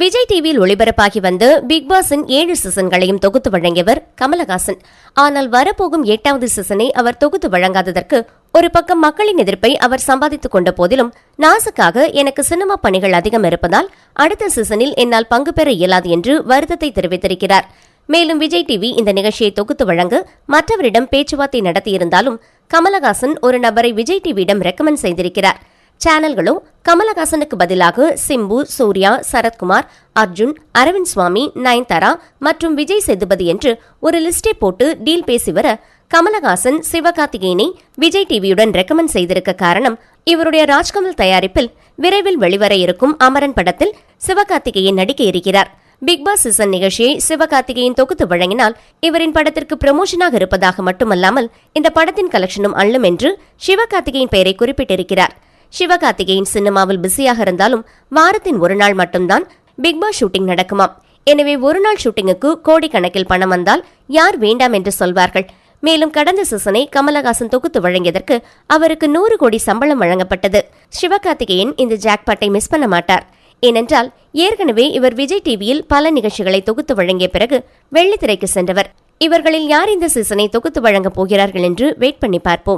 விஜய் டிவியில் ஒளிபரப்பாகி வந்து பிக் பாஸின் ஏழு சீசன்களையும் தொகுத்து வழங்கியவர் கமலஹாசன். ஆனால் வரப்போகும் எட்டாவது சீசனை அவர் தொகுத்து வழங்காததற்கு ஒரு பக்கம் மக்களின் எதிர்ப்பை அவர் சம்பாதித்துக் கொண்ட போதிலும் நாசுக்காக எனக்கு சினிமா பணிகள் அதிகம் இருப்பதால் அடுத்த சீசனில் என்னால் பங்கு பெற இயலாது என்று வருத்தத்தை தெரிவித்திருக்கிறார். மேலும் விஜய் டிவி இந்த நிகழ்ச்சியை தொகுத்து வழங்க மற்றவரிடம் பேச்சுவார்த்தை நடத்தியிருந்தாலும் கமலஹாசன் ஒரு நபரை விஜய் டிவியிடம் ரெக்கமெண்ட் செய்திருக்கிறார். சேனல்களோ கமலஹாசனுக்கு பதிலாக சிம்பு சூர்யா சரத்குமார் அர்ஜுன் அரவிந்த் சுவாமி நயன்தாரா மற்றும் விஜய் சேதுபதி என்று ஒரு லிஸ்டை போட்டு டீல் பேசி வர கமலஹாசன் சிவகார்த்திகேயனை விஜய் டிவியுடன் ரெக்கமெண்ட் செய்திருக்க காரணம் இவருடைய ராஜ்கமல் தயாரிப்பில் விரைவில் வெளிவர இருக்கும் அமரன் படத்தில் சிவகார்த்திகேயன் நடிக்க இருக்கிறார். பிக் பாஸ் சீசன் நிகழ்ச்சியை சிவகார்த்திகேயன் தொகுத்து வழங்கினால் இவரின் படத்திற்கு ப்ரமோஷனாக இருப்பதாக மட்டுமல்லாமல் இந்த படத்தின் கலெக்ஷனும் அள்ளும் என்று சிவகார்த்திகேயன் பெயரை குறிப்பிட்டிருக்கிறார். சிவகார்த்திகேயன் சினிமாவில் பிஸியாக இருந்தாலும் வாரத்தின் ஒரு நாள் மட்டும்தான் பிக்பாஸ் ஷூட்டிங் நடக்குமாம். எனவே ஒரு நாள் ஷூட்டிங்குக்கு கோடிக்கணக்கில் பணம் வந்தால் யார் வேண்டாம் என்று சொல்வார்கள். மேலும் கடந்த சீசனை கமலஹாசன் தொகுத்து வழங்கியதற்கு அவருக்கு நூறு கோடி சம்பளம் வழங்கப்பட்டது. சிவகார்த்திகேயன் இந்த ஜாக்பாட்டை மிஸ் பண்ண மாட்டார். ஏனென்றால் ஏற்கனவே இவர் விஜய் டிவியில் பல நிகழ்ச்சிகளை தொகுத்து வழங்கிய பிறகு வெள்ளித்திரைக்கு சென்றவர். இவர்களில் யார் இந்த சீசனை தொகுத்து வழங்கப் போகிறார்கள் என்று வெயிட் பண்ணி பார்ப்போம்.